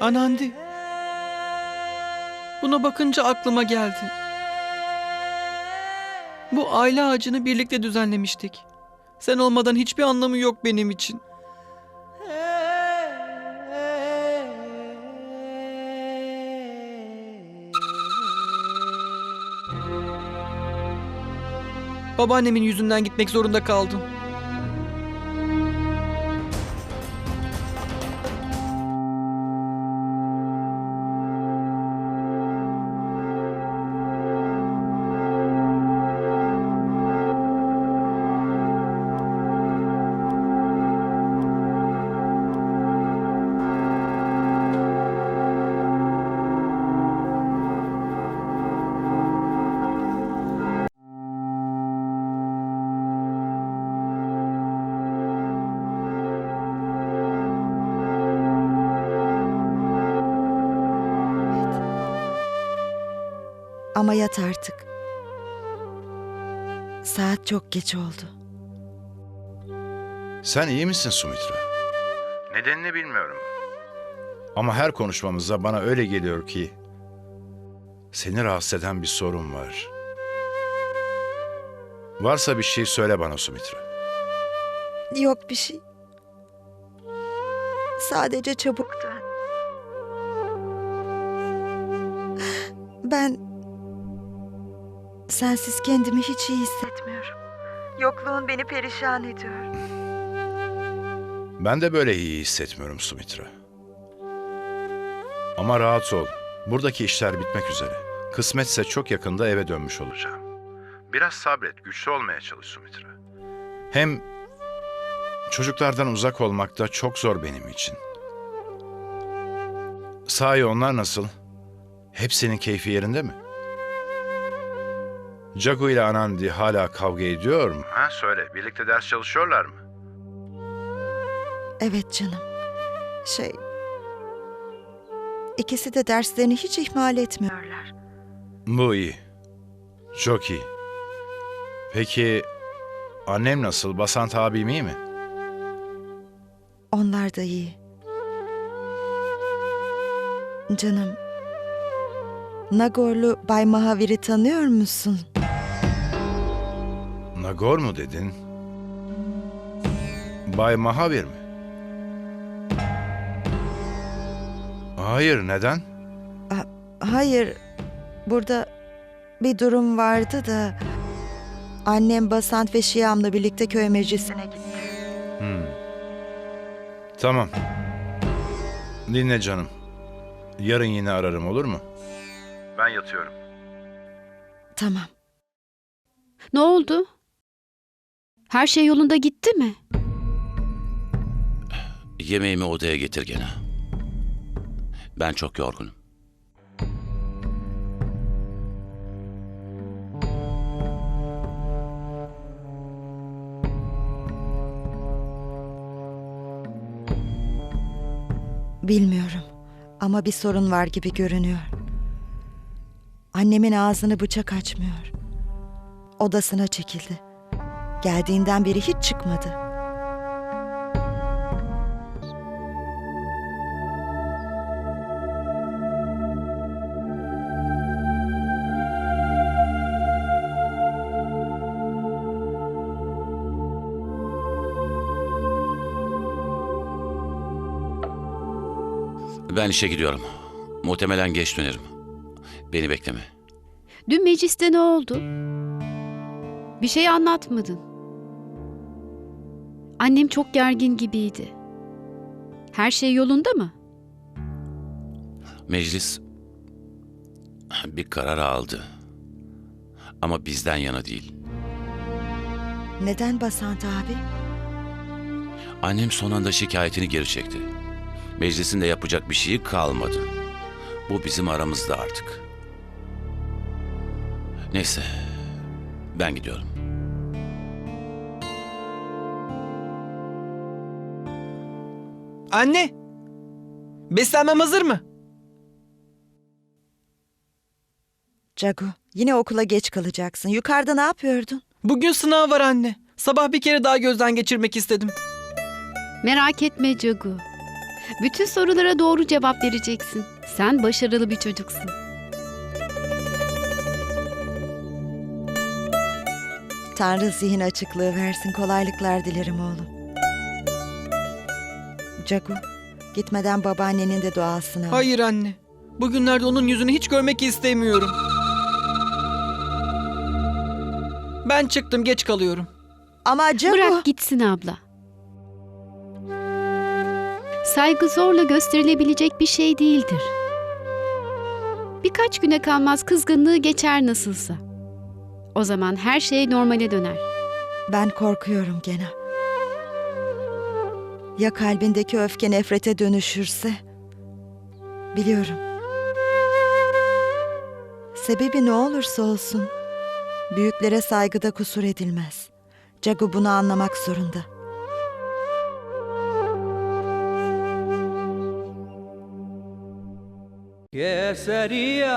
Anandi. Buna bakınca aklıma geldi. Bu aile ağacını birlikte düzenlemiştik. Sen olmadan hiçbir anlamı yok benim için. Babaannemin yüzünden gitmek zorunda kaldım. Ama yat artık. Saat çok geç oldu. Sen iyi misin Sumitra? Nedenini bilmiyorum. Ama her konuşmamızda bana öyle geliyor ki seni rahatsız eden bir sorun var. Varsa bir şey söyle bana Sumitra. Yok bir şey. Sadece çabuktu. Ben sensiz kendimi hiç iyi hissetmiyorum. Yokluğun beni perişan ediyor. Ben de böyle iyi hissetmiyorum Sumitra. Ama rahat ol. Buradaki işler bitmek üzere. Kısmetse çok yakında eve dönmüş olacağım. Biraz sabret, güçlü olmaya çalış Sumitra. Hem çocuklardan uzak olmak da çok zor benim için. Sahi onlar nasıl? Hepsinin keyfi yerinde mi? Jagu ile Anandi hala kavga ediyor mu? Ha söyle, birlikte ders çalışıyorlar mı? Evet canım. Şey... İkisi de derslerini hiç ihmal etmiyorlar. Bu iyi. Çok iyi. Peki annem nasıl? Basant abim iyi mi? Onlar da iyi. Canım. Nagorlu Bay Mahavir'i tanıyor musun? Nagor mu dedin? Bay Mahavir mi? Hayır, neden? Hayır. Burada bir durum vardı da... Annem Basant ve Şiam'la birlikte köy meclisine gitti. Hmm. Tamam. Dinle canım. Yarın yine ararım olur mu? Ben yatıyorum. Tamam. Ne oldu? Her şey yolunda gitti mi? Yemeğimi odaya getir gene. Ben çok yorgunum. Bilmiyorum. Ama bir sorun var gibi görünüyor. Annemin ağzını bıçak açmıyor. Odasına çekildi. Geldiğinden beri hiç çıkmadı. Ben işe gidiyorum. Muhtemelen geç dönerim. Beni bekleme. Dün mecliste ne oldu? Bir şey anlatmadın. Annem çok gergin gibiydi. Her şey yolunda mı? Meclis bir karar aldı. Ama bizden yana değil. Neden Basant abi? Annem son anda şikayetini geri çekti. Meclisin de yapacak bir şeyi kalmadı. Bu bizim aramızda artık. Neyse. Ben gidiyorum. Anne! Beslenmem hazır mı? Cagu, yine okula geç kalacaksın. Yukarıda ne yapıyordun? Bugün sınav var anne. Sabah bir kere daha gözden geçirmek istedim. Merak etme Cagu. Bütün sorulara doğru cevap vereceksin. Sen başarılı bir çocuksun. Tanrı zihin açıklığı versin. Kolaylıklar dilerim oğlum. Cagu, gitmeden babaannenin de duasını al. Hayır anne. Bugünlerde onun yüzünü hiç görmek istemiyorum. Ben çıktım geç kalıyorum. Ama Cagu... Bırak gitsin abla. Saygı zorla gösterilebilecek bir şey değildir. Birkaç güne kalmaz kızgınlığı geçer nasılsa. O zaman her şey normale döner. Ben korkuyorum gene. Ya kalbindeki öfke nefrete dönüşürse? Biliyorum. Sebebi ne olursa olsun, büyüklere saygıda kusur edilmez. Cagu bunu anlamak zorunda. Keseriya